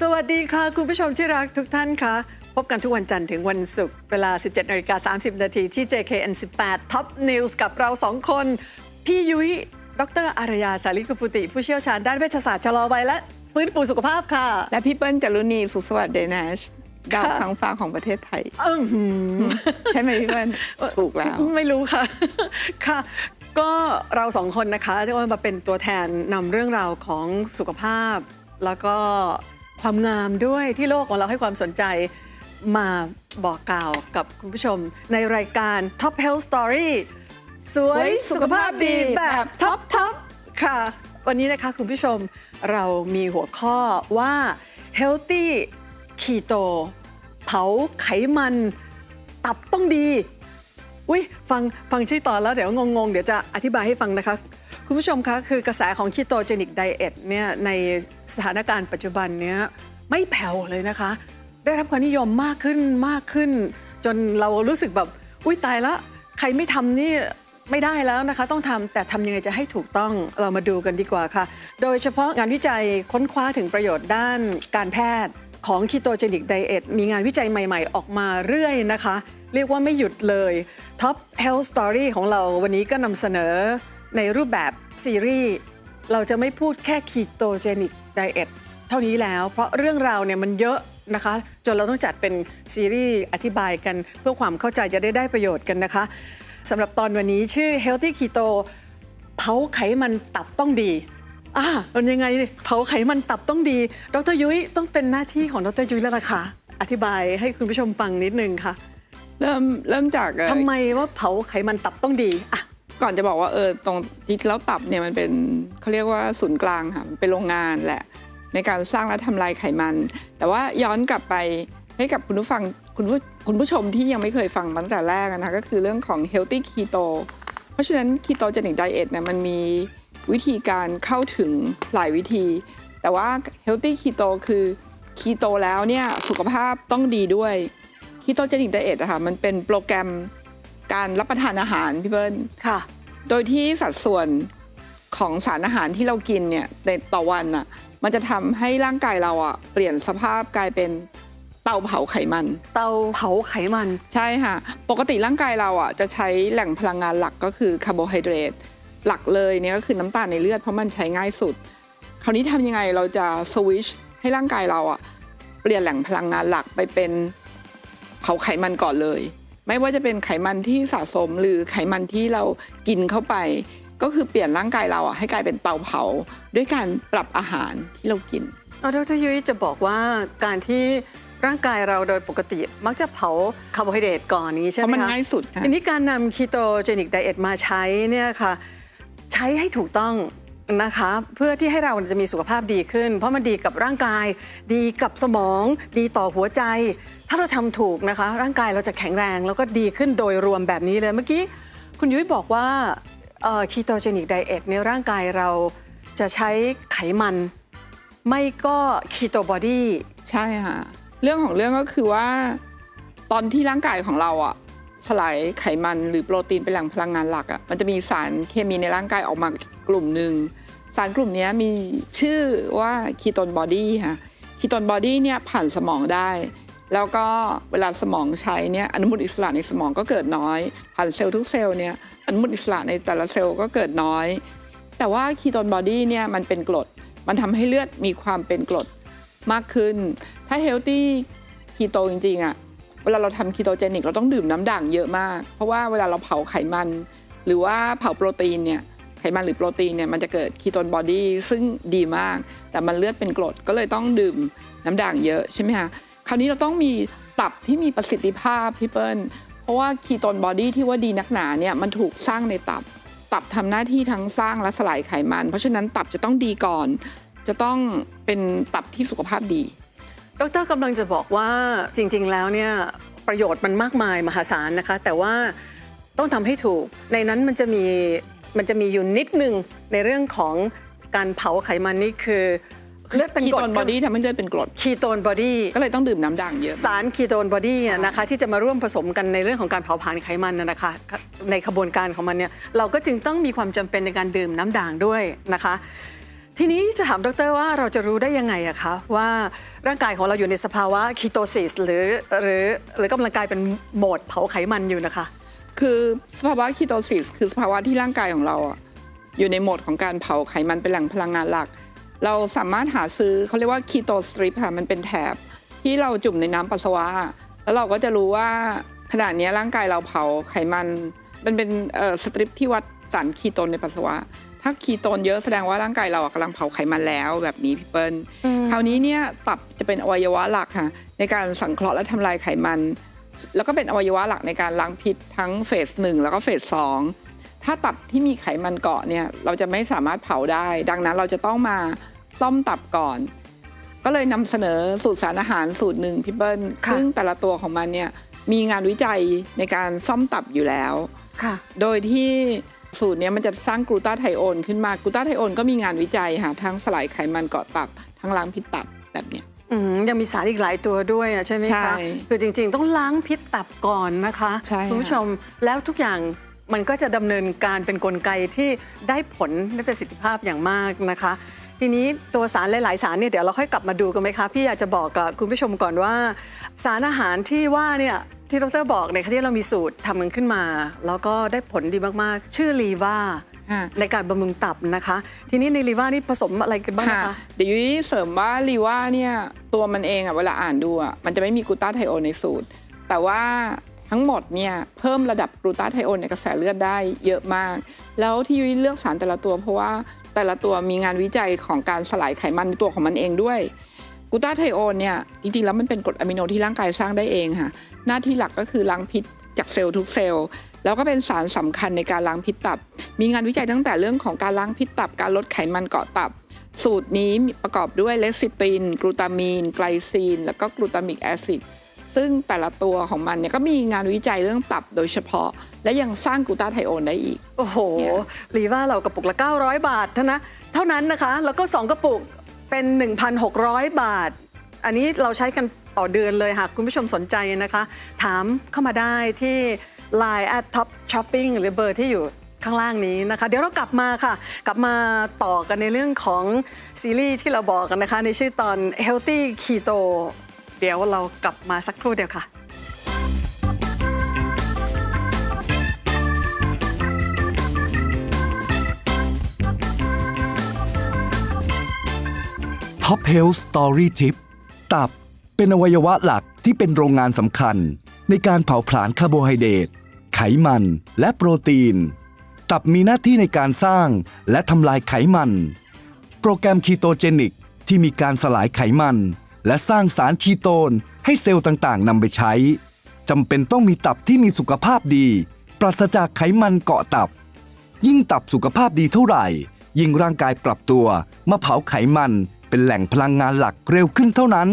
สดีค่ะ คุณผู้ชมที่รักทุกท่านค่ะ พบกันทุกวันจันทร์ถึงวันศุกร์เวลา 17นาฬิกา30 นาทีที่ JKN 18 Top News กับเราสองคน พี่ยุ้ย ดรอารยาสาลิกุปุติ ผู้เชี่ยวชาญด้านเวชศาสตร์ชะลอวัยและฟื้นฟูสุขภาพค่ะ และพี่เปิ้ลจารุณีสุขสวัสดิ์เดนชดาวค่ะค้างฟ้าของประเทศไทยอื้อหือใช่ไหมพี่เปิ้ลถูกแล้ว ไม่รู้ค่ะ ค่ะ ก็เราสองคนนะคะจะมาเป็นตัวแทนนำเรื่องราวของสุขภาพ แล้วก็ ความงามด้วยที่โลกของเราให้ความสนใจมาบอกกล่าวกับคุณผู้ชม ในรายการ Top Health Story สวยสุขภาพดีแบบท็อปท็อปค่ะ วันนี้นะคะคุณผู้ชมเรามีหัวข้อว่า healthy keto เผาไขมันตับต้องดี อุ้ยฟังฟังชื่อตอนแล้วเดี๋ยวงงๆ เดี๋ยวจะอธิบายให้ฟังนะคะ คุณผู้ชมคะคือกระแสของ ketogenic diet เนี่ยใน สถานการณ์ปัจจุบันเนี้ยไม่แผ่วเลยนะคะ ได้รับความนิยมมากขึ้นมากขึ้น จนเรารู้สึกแบบอุ้ยตายล้วใครไม่ทำนี่ไม่ได้แล้วนะคะ ต้องทำแต่ทำยังไงจะให้ถูกต้องเรามาดูกันดีกว่าค่ะ โดยเฉพาะงานวิจัยค้นคว้าถึงประโยชน์ด้านการแพทย์ของ ketogenic diet มีงานวิจัยใหม่ ๆ ออกมาเรื่อยนะคะ เรียกว่าไม่หยุดเลย Top Health Story ของเราวันนี้ก็นำเสนอในรูปแบบซีรีส์ เราจะไม่พูดแค่ ketogenic diet เท่านี้แล้ว เพราะเรื่องราวเนี่ยมันเยอะนะคะ จนเราต้องจัดเป็นซีรีส์อธิบายกันเพื่อความเข้าใจจะได้ได้ประโยชน์กันนะคะสำหรับตอนวันนี้ชื่อ Healthy Keto เผาไขมันตับต้องดีอ่ามันยังไงดิเผาไขมันตับต้องดี ดรยุ้ยต้องเป็นหน้าที่ของดรยุ้ยแล้วล่ะค่ะ อธิบายให้คุณผู้ชมฟังนิดนึงค่ะ เริ่มเริ่มจากเอ่อทำไมว่าเผาไขมันตับต้องดีอะ ก่อนจะบอกว่าเออตรงจริงแล้วตับเนี่ยมันเป็นเขาเรียกว่าศูนย์กลางค่ะมันเป็นโรงงานแหละ ในการสร้างและทำลายไขมัน แต่ว่าย้อนกลับไปให้กับคุณผู้ฟังคุณผู้คุณผู้ชมที่ยังไม่เคยฟังมาตั้งแต่แรกอะนะก็คือเรื่องของ healthy keto เพราะฉะนั้น ketogenic diet เนี่ยมันมีวิธีการเข้าถึงหลายวิธี แต่ว่า healthy keto คือ keto แล้วเนี่ยสุขภาพต้องดีด้วย ketogenic diet อะค่ะมันเป็นโปรแกรมการรับประทานอาหารพี่เบิ้ลค่ะ โดยที่สัดส่วนของสารอาหารที่เรากินเนี่ยในต่อวันน่ะมันจะทำให้ร่างกายเราอะเปลี่ยนสภาพกลายเป็นเตาเผาไขมัน เตาเผาไขมัน ใช่ค่ะ ปกติร่างกายเราอะจะใช้แหล่งพลังงานหลักก็คือคาร์โบไฮเดรตหลักเลยเนี่ยก็คือน้ำตาลในเลือดเพราะมันใช้ง่ายสุด คราวนี้ทำยังไงเราจะสวิชให้ร่างกายเราอะเปลี่ยนแหล่งพลังงานหลักไปเป็นเผาไขมันก่อนเลย ไม่ว่าจะเป็นไขมันที่สะสมหรือไขมันที่เรากินเข้าไป ก็คือเปลี่ยนร่างกายเราอะให้กลายเป็นเตาเผา ด้วยการปรับอาหารที่เรากินเอาดรยุ้ยจะบอกว่าการที่ร่างกายเราโดยปกติมักจะเผาคาร์โบไฮเดรตก่อนนี้ใช่เพไหมราะมันคะง่ายสุดค่ะทีนี้การนำคีโตเจนิกไดเอทมาใช้เนี่ยค่ะ ใช้ให้ถูกต้อง นะคะเพื่อที่ให้เราจะมีสุขภาพดีขึ้น เพราะมันดีกับร่างกาย ดีกับสมอง ดีต่อหัวใจ ถ้าเราทำถูกนะคะ ร่างกายเราจะแข็งแรงแล้วก็ดีขึ้นโดยรวมแบบนี้เลยเมื่อกี้คุณยุ้ยบอกว่าคีโตเจนิกไดเอทในร่างกายเราจะใช้ไขมัน ไม่ก็คีโตบอดี้ใช่ค่ะ เรื่องของเรื่องก็คือว่า ตอนที่ร่างกายของเราอะสลายไขมันหรือโปรตีนเป็นแหล่งพลังงานหลักอะมันจะมีสารเคมีในร่างกายออกมา กลุ่มหนึ่งสารกลุ่มนี้มีชื่อว่าคีโตนบอดี้ค่ะคีโตนบอดี้เนี่ยผ่านสมองได้ แล้วก็เวลาสมองใช้เนี่ยอนุมูลอิสระในสมองก็เกิดน้อย ผ่านเซลล์ทุกเซลล์เนี่ยอนุมูลอิสระในแต่ละเซลล์ก็เกิดน้อย แต่ว่าคีโตนบอดี้เนี่ยมันเป็นกรด มันทำให้เลือดมีความเป็นกรดมากขึ้น ถ้าเฮลตี้คีโตจริงๆอะเวลาเราทำคีโตเจนิกเราต้องดื่มน้ำด่างเยอะมาก เพราะว่าเวลาเราเผาไขมัน หรือว่าเผาโปรตีนเนี่ย ไขมันหรือโปรตีนเนี่ยมันจะเกิดคีโตนบอดี้ซึ่งดีมาก แต่มันเลือดเป็นกรดก็เลยต้องดื่มน้ำด่างเยอะใช่ไหมคะคราวนี้เราต้องมีตับที่มีประสิทธิภาพพี่เปิ้ลเพราะว่าคีโตนบอดี้ที่ว่าดีนักหนาเนี่ยมันถูกสร้างในตับ ตับทำหน้าที่ทั้งสร้างและสลายไขมัน เพราะฉะนั้นตับจะต้องดีก่อน จะต้องเป็นตับที่สุขภาพดี ดรกำลังจะบอกว่าจริง ๆ แล้วเนี่ยประโยชน์มันมากมายมหาศาลนะคะ แต่ว่าต้องทำให้ถูก ในนั้นมันจะมี มันจะมีอยู่นิดนึงในเรื่องของการเผาไขมันนี่คือเลือดเป็นคีกรโตดนบอดี้ทำให้เลือดเป็นกรด คีโตนบอดี้ ก็เลยต้องดื่มน้ำด่างเยอะ สารคีโตนบอดี้นะคะที่จะมาร่วมผสมกันในเรื่องของการเผาผลาญไขมันน่ะนะคะ ในขบวนการของมันเนี่ยเราก็จึงต้องมีความจำเป็นในการดื่มน้ำด่างด้วยนะคะ ทีนี้จะถามดรว่าเราจะรู้ได้ยังไงอะคะว่าร่างกายของเราอยู่ในสภาวะคีโตซิสหรือหรือหรือกำลังกลายเป็นโหมดเผาไขมันอยู่นะคะ คือสภาวะคีโตซิสคือสภาวะที่ร่างกายของเราอะอยู่ในโหมดของการเผาไขมันเป็นแหล่งพลังงานหลัก เราสามารถหาซื้อเขาเรียกว่าคีโตสตริปค่ะมันเป็นแถบ ที่เราจุ่มในน้ำปัสสาวะ แล้วเราก็จะรู้ว่าขณะนี้ร่างกายเราเผาไขมัน มันเป็นเอ่อสตริปที่วัดสารคีโตนในปัสสาวะ ถ้าคีโตนเยอะแสดงว่าร่างกายเราอะกำลังเผาไขมันแล้วแบบนี้พี่เปิ้ลคราวนี้เนี่ยตับจะเป็นอวัยวะหลักค่ะในการสังเคราะห์และทำลายไขมัน แล้วก็เป็นอวัยวะหลักในการล้างพิษทั้งเฟสหนึ่งแล้วก็เฟสสองถ้าตับที่มีไขมันเกาะเนี่ยเราจะไม่สามารถเผาได้ ดังนั้นเราจะต้องมาซ่อมตับก่อน ก็เลยนำเสนอสูตรสารอาหารสูตรหนึ่งพี่เบิ้ลค่ะซึ่งแต่ละตัวของมันเนี่ยมีงานวิจัยในการซ่อมตับอยู่แล้วค่ะโดยที่สูตรเนี้ยมันจะสร้างกลูตาไทโอนขึ้นมากลูตาไทโอนก็มีงานวิจัยค่ะทั้งสลายไขมันเกาะตับ ทั้งล้างพิษตับแบบเนี้ย อืมยังมีสารอีกหลายตัวด้วยอะใช่ไหมใช่คะคือจริง ๆ ต้องล้างพิษตับก่อนนะคะใช่ค่ะคุณผู้ชมแล้วทุกอย่างมันก็จะดำเนินการเป็นกลไกที่ได้ผลได้ประสิทธิภาพอย่างมากนะคะ ทีนี้ตัวสารหลาย ๆ สารเนี่ยเดี๋ยวเราค่อยกลับมาดูกันไหมคะพี่อยากจะบอกกับคุณผู้ชมก่อนว่า สารอาหารที่ว่าเนี่ยที่ดรบอกเนี่ยที่เรามีสูตรทำมันขึ้นมา แล้วก็ได้ผลดีมากๆ ชื่อลีว่า ค่ะ ในการบำรุงตับนะคะ ทีนี้ในลีว่านี่ผสมอะไรกันบ้างค่ะนะคะ เดี๋ยวยุ้ยเสริมว่ารีว่าเนี่ยตัวมันเองอะเวลาอ่านดูอะมันจะไม่มีกลูตาไทโอนในสูตร แต่ว่าทั้งหมดเนี่ยเพิ่มระดับกลูตาไทโอนในกระแสเลือดได้เยอะมาก แล้วที่ยุ้ยเลือกสารแต่ละตัว เพราะว่าแต่ละตัวมีงานวิจัยของการสลายไขมันในตัวของมันเองด้วยกลูตาไทโอนเนี่ยจริงๆแล้วมันเป็นกรดอะมิโนที่ร่างกายสร้างได้เองค่ะ หน้าที่หลักก็คือล้างพิษ จากเซลล์ทุกเซลล์ แล้วก็เป็นสารสำคัญในการล้างพิษตับ มีงานวิจัยตั้งแต่เรื่องของการล้างพิษตับ การลดไขมันเกาะตับ สูตรนี้ประกอบด้วยเลซิติน กลูตามีน ไกลซีน แล้วก็กลูตามิกแอซิดซึ่งแต่ละตัวของมันเนี่ยก็มีงานวิจัยเรื่องตับโดยเฉพาะ และยังสร้างกลูตาไทโอนได้อีก โอ้โหเนี่ยรีว่าเรากระปุกละ 900 บาทเท่านะเท่านั้นนะคะ แล้วก็ 2 กระปุกเป็น 1,600 บาท อันนี้เราใช้กัน ต่อเดือนเลยหากคุณผู้ชมสนใจนะคะ ถามเข้ามาได้ที่ Line at Top Shopping หรือเบอร์ที่อยู่ข้างล่างนี้นะคะ เดี๋ยวเรากลับมาค่ะ กลับมาต่อกันในเรื่องของซีรีส์ที่เราบอกกันนะคะ ในชื่อตอน Healthy Keto เดี๋ยวเรากลับมาสักครู่เดียวค่ะ Top Health Story Tip ตับ เป็นอวัยวะหลักที่เป็นโรงงานสำคัญ ในการเผาผลาญคาร์โบไฮเดรตไขมันและโปรตีน ตับมีหน้าที่ในการสร้างและทำลายไขมัน โปรแกรมคีโตเจนิกที่มีการสลายไขมัน และสร้างสารคีโตนให้เซลล์ต่างๆนำไปใช้จำเป็นต้องมีตับที่มีสุขภาพดี ปราศจากไขมันเกาะตับ ยิ่งตับสุขภาพดีเท่าไหร่ ยิ่งร่างกายปรับตัวมาเผาไขมันเป็นแหล่งพลังงานหลักเร็วขึ้นเท่านั้น